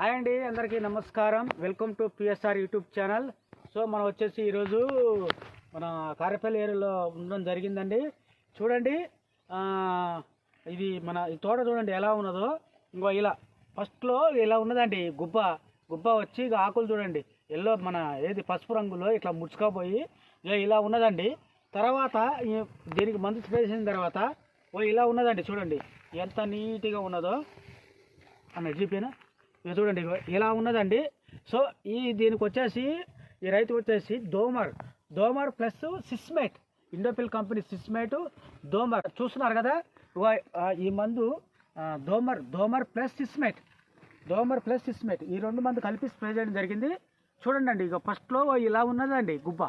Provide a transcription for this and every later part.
Hi అండి అందరికీ నమస్కారం. Welcome to PSR YouTube channel. So మనం వచ్చేసి ఈరోజు మన కారేపల్లి ఏరియాలో ఉండడం జరిగిందండి. చూడండి ఇది మన ఈ తోట చూడండి ఎలా ఉన్నదో. ఇంకో ఇలా ఫస్ట్లో ఇలా ఉన్నదండి గుబ్బ. గుబ్బ వచ్చి ఇక ఆకులు చూడండి. ఎల్లో మన ఏది పసుపు రంగులో ఇట్లా ముడుచుకపోయి ఇక ఇలా ఉన్నదండి. తర్వాత దీనికి మందు స్ప్రే చేసిన తర్వాత ఓ ఇలా ఉన్నదండి చూడండి. ఎంత నీట్గా ఉన్నదో. అన్న జీపీనా చూడండి ఇలా ఉన్నదండి. సో ఈ దీనికి వచ్చేసి ఈ రైతు వచ్చేసి దోమర్. దోమర్ ప్లస్ సిస్మేట్. ఇండోపిల్ కంపెనీ సిస్మేట్ దోమర్. చూస్తున్నారు కదా? ఈ మందు దోమర్ దోమర్ ప్లస్ సిస్మేట్. దోమర్ ప్లస్ సిస్మేట్. ఈ రెండు మందు కలిపి స్ప్రే చేయడం జరిగింది. చూడండి అండి ఇక ఫస్ట్లో ఇలా ఉన్నదండి గుబ్బ.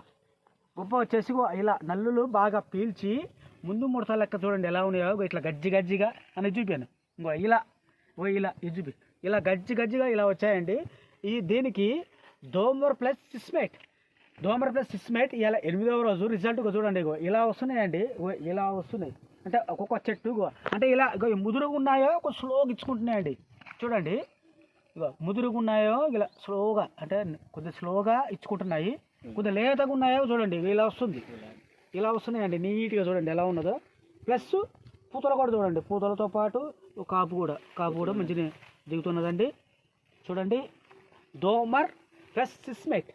గుబ్బ వచ్చేసి ఇలా నల్లులు బాగా పీల్చి ముందు ముడత లెక్క చూడండి ఎలా ఉన్నాయో. ఇట్లా గజ్జి గజ్జిగా అని చూపాను. ఇంకో ఇలా ఓ ఇలా ఇది చూపి. ఇలా గజ్జి గజ్జిగా ఇలా వచ్చాయండి. ఈ దీనికి దోమర్ ప్లస్ సిస్మేట్. దోమర్ ప్లస్ సిస్మేట్ ఇలా ఎనిమిదవ రోజు. రిజల్ట్గా చూడండి ఇగో. ఇలా వస్తున్నాయండి. ఇలా వస్తున్నాయి. అంటే ఒక్కొక్క చెట్టు అంటే ఇలా ఇగో ముదురుగా ఉన్నాయో ఒక స్లోగా ఇచ్చుకుంటున్నాయండి. చూడండి. ఇగో ముదురుగా ఉన్నాయో ఇలా స్లోగా అంటే కొద్దిగా స్లోగా ఇచ్చుకుంటున్నాయి. కొద్దిగా లేతగా ఉన్నాయో చూడండి. ఇలా వస్తుంది. ఇలా వస్తున్నాయండి. నీట్గా చూడండి ఎలా ఉన్నదో. ప్లస్ పూతలు కూడా చూడండి. పూతలతో పాటు ఒక కాపు కూడా. కాపు కూడా మంచిగా దిగుతున్నదండి. చూడండి. దోమర్ ప్లస్ సిస్మెట్